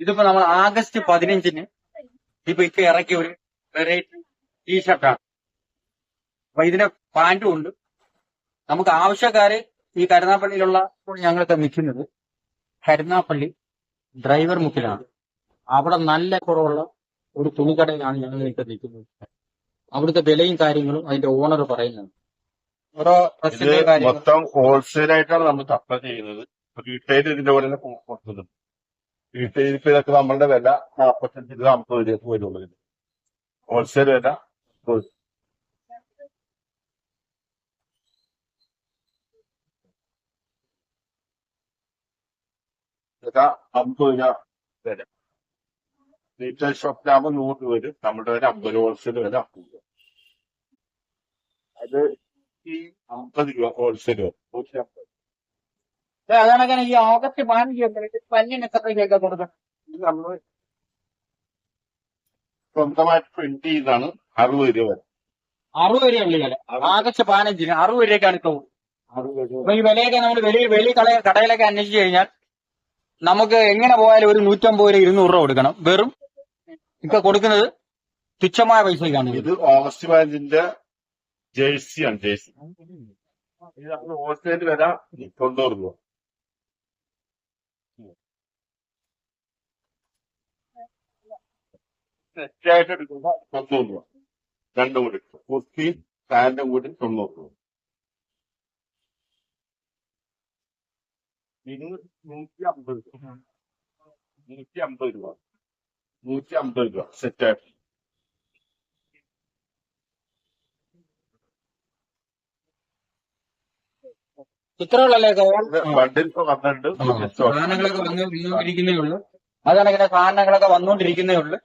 ഇതിപ്പോ നമ്മൾ ആഗസ്റ്റ് പതിനഞ്ചിന് ഇപ്പൊ ഇപ്പൊ ഇറക്കിയ ഒരു വെറൈറ്റി ടീഷർട്ടാണ് അപ്പൊ ഇതിന്റെ പാന്റും ഉണ്ട്. നമുക്ക് ആവശ്യക്കാര് ഈ കരുനാപ്പള്ളിയിലുള്ള ഞങ്ങളൊക്കെ നിൽക്കുന്നത് കരുനാപ്പള്ളി ഡ്രൈവർ മുക്കിലാണ്. അവിടെ നല്ല കുറവുള്ള ഒരു തുണിക്കടയിലാണ് ഞങ്ങൾ ഇപ്പൊ നിൽക്കുന്നത്. അവിടുത്തെ വിലയും കാര്യങ്ങളും അതിന്റെ ഓണർ പറയുന്നത് ഓരോ മൊത്തം ഹോൾസെയിൽ ആയിട്ടാണ് നമ്മൾ സപ്ലൈ ചെയ്യുന്നത്. റീറ്റെയിൽ ഇതിന്റെ പോലെ കൊടുക്കുന്നത് ഇതൊക്കെ നമ്മളുടെ വില നാൽപ്പത്തഞ്ച് രൂപ അമ്പത് രൂപ വരുള്ളൂ ഹോൾസെയിൽ വില അമ്പത് രൂപ വില. റീറ്റെയിൽ ഷോപ്പിലാകുമ്പോൾ നൂറ് രൂപ വരും. നമ്മുടെ വില അമ്പത് ഹോൾസെയിൽ വില രൂപ അത് ഈ അമ്പത് രൂപ ഹോൾസെയിൽ വരും. അതാണ് ഈ ഓഗസ്റ്റ് പതിനഞ്ച് പന്നിന് എത്ര രൂപയൊക്കെ കൊടുക്കണം? ഇത് നമ്മൾ സ്വന്തമായിട്ട് പ്രിന്റ് ചെയ്താണ് അറുപത് രൂപ വരെ. അറുപത് വില. ആഗസ്റ്റ് പതിനഞ്ചിന് അറുപത് രൂപയ്ക്കാണ് ഇപ്പൊ. അപ്പൊ ഈ വിലയൊക്കെ നമ്മൾ വെളിയിൽ വെളി കട കടയിലൊക്കെ അന്വേഷിച്ച് കഴിഞ്ഞാൽ നമുക്ക് എങ്ങനെ പോയാലും ഒരു നൂറ്റമ്പത് രൂപ ഇരുന്നൂറ് രൂപ കൊടുക്കണം. വെറും ഇപ്പൊ കൊടുക്കുന്നത് തുച്ഛമായ പൈസയ്ക്കാണ് ഇത് ഓഗസ്റ്റ് പതിനഞ്ചിന്റെ ജേഴ്സിയാണ് ജേഴ്സി. ഓഗസ്റ്റ് ഹോൾസെയിൽ വില തൊണ്ണൂറ് രൂപ. സെറ്റായിട്ട് എടുക്കുന്ന തൊണ്ണൂറ് രൂപ രണ്ടും കൂടി കുർത്തിയും പാന്റും കൂടി തൊണ്ണൂറ് രൂപ. ഇത് നൂറ്റി അമ്പത് രൂപ. നൂറ്റി അമ്പത് രൂപ നൂറ്റി അമ്പത് രൂപ സെറ്റായിട്ട് ഇത്രയുള്ളല്ലേ സാധനങ്ങളൊക്കെ വന്നു വന്നുകൊണ്ടിരിക്കുന്നേ ഉള്ളൂ. അതാണെങ്കിൽ സാധനങ്ങളൊക്കെ വന്നുകൊണ്ടിരിക്കുന്നേ ഉള്ളൂ.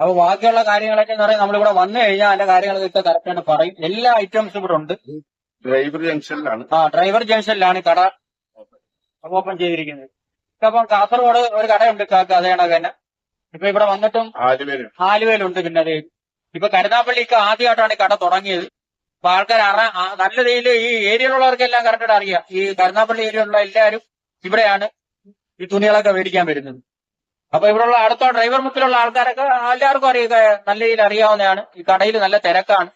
അപ്പൊ ബാക്കിയുള്ള കാര്യങ്ങളൊക്കെ എന്ന് പറയുന്നത് നമ്മളിവിടെ വന്നു കഴിഞ്ഞാൽ അതിന്റെ കാര്യങ്ങളൊക്കെ കറക്റ്റ് ആയിട്ട് പറയും. എല്ലാ ഐറ്റംസും ഇവിടെ ഉണ്ട്. ഡ്രൈവർ ജംഗ്ഷനിലാണ് ആ ഡ്രൈവർ ജംഗ്ഷനിലാണ് ഈ കട ഓപ്പൺ ചെയ്തിരിക്കുന്നത്. അപ്പൊ കാസർഗോഡ് ഒരു കടയുണ്ട് കാക്ക അതേ കണക്ക് തന്നെ ഇപ്പൊ ഇവിടെ വന്നിട്ടും ആലുവയിലും. ആലുവയിലുണ്ട് പിന്നെ അത്. ഇപ്പൊ കരുനാപ്പള്ളിക്ക് ആദ്യമായിട്ടാണ് ഈ കട തുടങ്ങിയത്. അപ്പൊ ആൾക്കാർ അറ നല്ല രീതിയിൽ ഈ ഏരിയയിലുള്ളവർക്കെല്ലാം കറക്റ്റായിട്ട് അറിയാം. ഈ കരുനാപ്പള്ളി ഏരിയയിലുള്ള എല്ലാവരും ഇവിടെയാണ് ഈ തുണികളൊക്കെ മേടിക്കാൻ വരുന്നത്. അപ്പൊ ഇവിടെയുള്ള അടുത്ത ഡ്രൈവർ മുക്കിലുള്ള ആൾക്കാരൊക്കെ എല്ലാവർക്കും അറിയുക നല്ല രീതിയിൽ അറിയാവുന്നതാണ്. ഈ കടയിൽ നല്ല തിരക്കാണ്.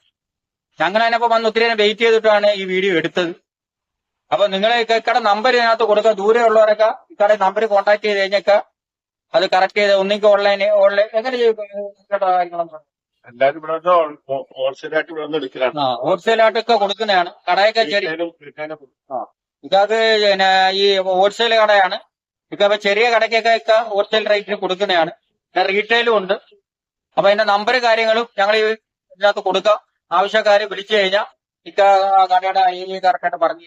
ഇപ്പൊ വന്ന് ഒത്തിരി വെയിറ്റ് ചെയ്തിട്ടാണ് ഈ വീഡിയോ എടുത്തത്. അപ്പൊ നിങ്ങൾ ഇക്കടെ നമ്പർ ഇതിനകത്ത് കൊടുക്കുക ദൂരെ ഉള്ളവരൊക്കെ ഇക്കടെ നമ്പർ കോൺടാക്ട് ചെയ്ത് കഴിഞ്ഞൊക്കെ അത് കറക്റ്റ് ചെയ്ത് ഒന്നിക്ക് ഓൺലൈൻ ഓൺലൈൻ എങ്ങനെ ഹോൾസെയിലായിട്ടൊക്കെ കൊടുക്കുന്നതാണ്. കടയൊക്കെ ഇതാത്. ഇതൊക്കെ പിന്നെ ഈ ഹോൾസെയിൽ കടയാണ്. ഇപ്പൊ അപ്പൊ ചെറിയ കടയ്ക്കൊക്കെ ഇക്ക ഹോൾസെയിൽ റേറ്റിന് കൊടുക്കുന്നതാണ്. പിന്നെ റീറ്റെയിലും ഉണ്ട്. അപ്പൊ അതിന്റെ നമ്പർ കാര്യങ്ങളും ഞങ്ങൾ ഇതിനകത്ത് കൊടുക്കാം. ആവശ്യക്കാര് വിളിച്ചു കഴിഞ്ഞാൽ ഇക്ക കടയുടെ ഐ കറക്റ്റായിട്ട് പറഞ്ഞു.